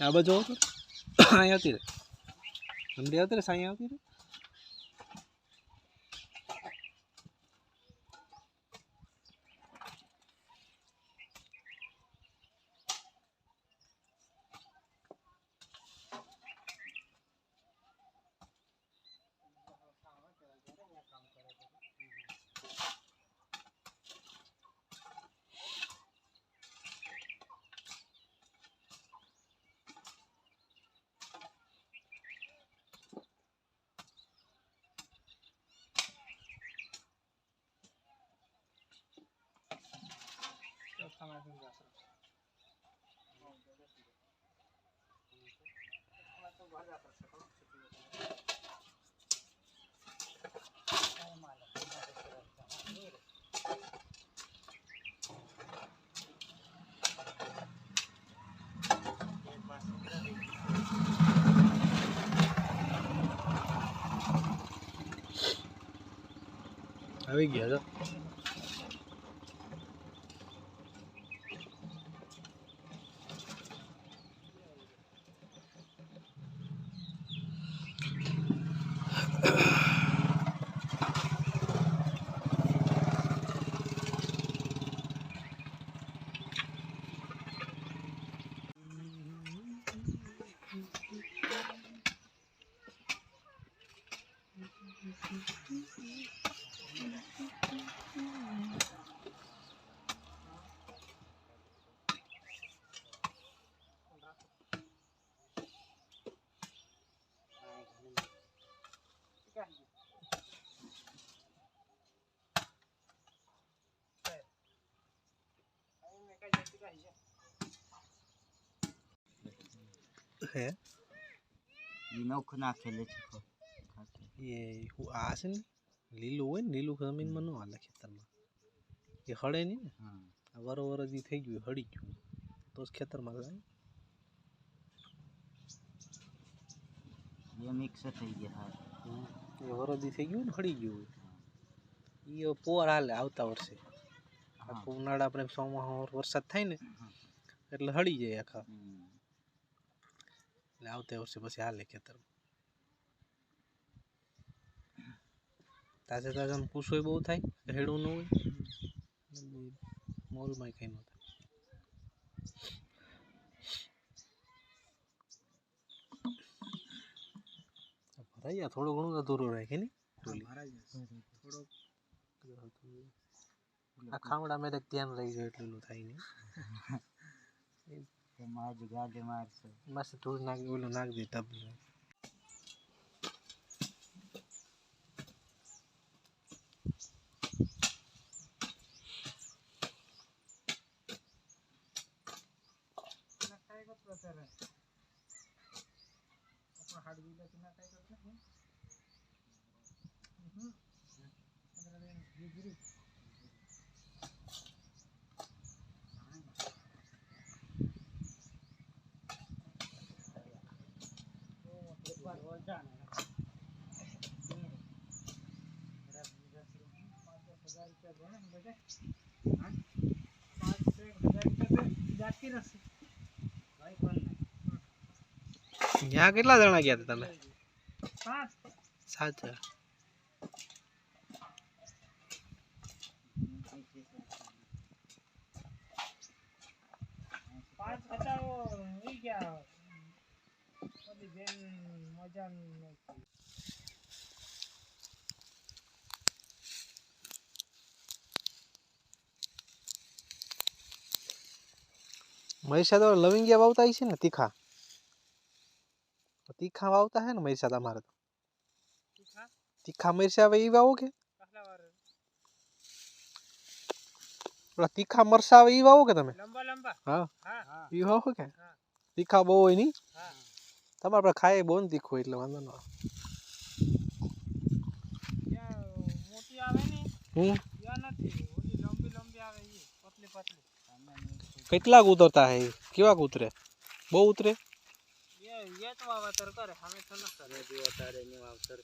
આ બાજુ આવતો અહીંયા આવતી રે સમજી આવતી રે સાંઈ આવતી રે આવી ગયા તો હે નોખ નાખેલે છે ખો. એ હું આ છે ને લીલું હોય ને લીલું જમીનમાં ન હાલે ખેતરમાં એ હળે નહીં ને હા વરો વરો જે થઈ ગયું હળી ગયું તો જ ખેતરમાં જાય એ મિક્સ થઈ ગયા હા એ વરદી થઈ ગયું ને હળી ગયું એ પોર હાલે આવતા વર્ષે આખું ઉનાળા આપણે ચોમાસા વરસાદ થાય ને એટલે હળી જાય આખા એટલે આવતા વર્ષે પછી હાલે ખેતરમાં તાજે તાજા પૂછોય બહુ થાય હેડું ન હોય. એટલે મોલમાં કઈ ન થાય. ભરાઈ ગયા થોડું ઘણું અધૂરું રાખે ને આ ખાવડા મેં ધ્યાન રહી જાય એટલું થાય નહીં. એમાં જ ગાડી મારશે. બસ થોડું નાખ ઓલું નાખ દે ટબ જાણે. ત્યાં કેટલા જણા ગયા હતા તમે? સાત જણા મહીસા તો લવિંગિયા વાવતા છે ને તીખા? તીખા વાવતા હે ને મહીસા તમારે તો તીખા તીખા મરચા આવે ઈ વાવો કે कसला વાર ઓલા તીખા મરચા આવે ઈ વાવો કે તમે લંબા લંબા હા હા હા ઈ વાવો કે હા. તીખા બહુ હોય નહીં હા તમારે પાસે ખાય બહુ ને તીખું એટલે વાંધો ન આવે ત્યાં મોટી આવે ને હમ ત્યાં નથી ઓલી લંબી લંબી આવે ઈ પતલી પતલી કેટલાક ઉતરતા હે ઈ? કેવાક ઉતરે બહુ ઉતરે વાવતર કરે અમે તો ન કરે. ની વાવતર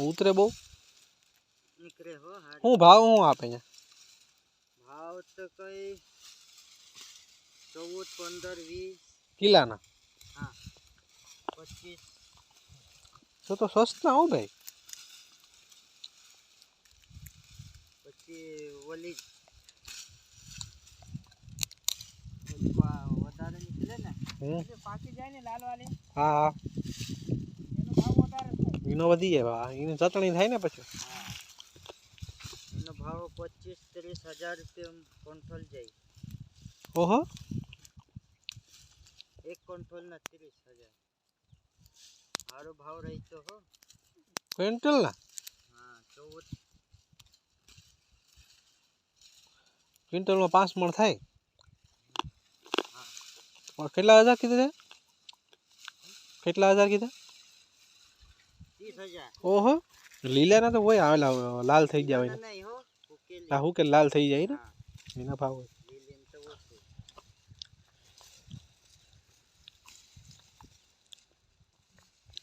ઉતરે બહુ? નીકળે હો શું ભાવ શું આપે અહીંયા? ભાવ તો કઈ ચૌદ પંદર વીસ. કિલ્લાના હા પચીસ. તો તો સસ્તા હો ભાઈ. પછી ઓલી પા- વધારે નીકળે ને હમ જે પાકી જાય ને લાલ વાળી હા હા. એનો વધી જાય ભાવ એની ચટણી થાય ને પછી? હા. એનો ભાવ પચીસ ત્રીસ હજાર રૂપિયા કોન્ટ્રોલ જાય. ઓહો. એક ક્વિન્ટલના ત્રીસ હજાર. સારો ભાવ રહેતો હો. ક્વિન્ટલ ના હા ચૌદ. ક્વિન્ટલમાં પાંચ મણ થાય? પણ કેટલા હજાર કીધા છે કેટલા હજાર કીધા ત્રીસ હજાર ઓહો લીલાના તો હોય આવેલા લાલ થઈ ગયા હોય ના નહીં હો ઉકેલી આ શું કે લાલ થઈ જાય ને હા એના ભાવ હોય લીલીને તો ઓછું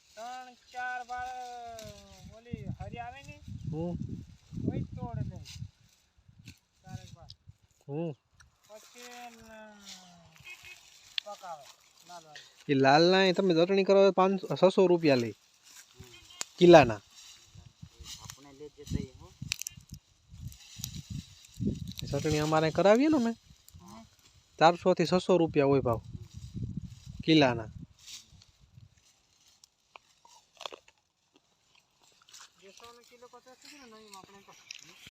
ત્રણ ચાર બાર ઓલી હરી આવે ને હમ કોઈ જ તોડ લે ચારેક બાર હમ પછી ન- પકાવે લાલ વાળી એ લાલના એ તમે ચટણી કરો પાંચસો છસો રૂપિયા લે. કિલ્લાના. ચટણી અમારે કરાવીએ ને અમે. ચારસો થી છસો રૂપિયા હોય ભાવ. કિલ્લાના.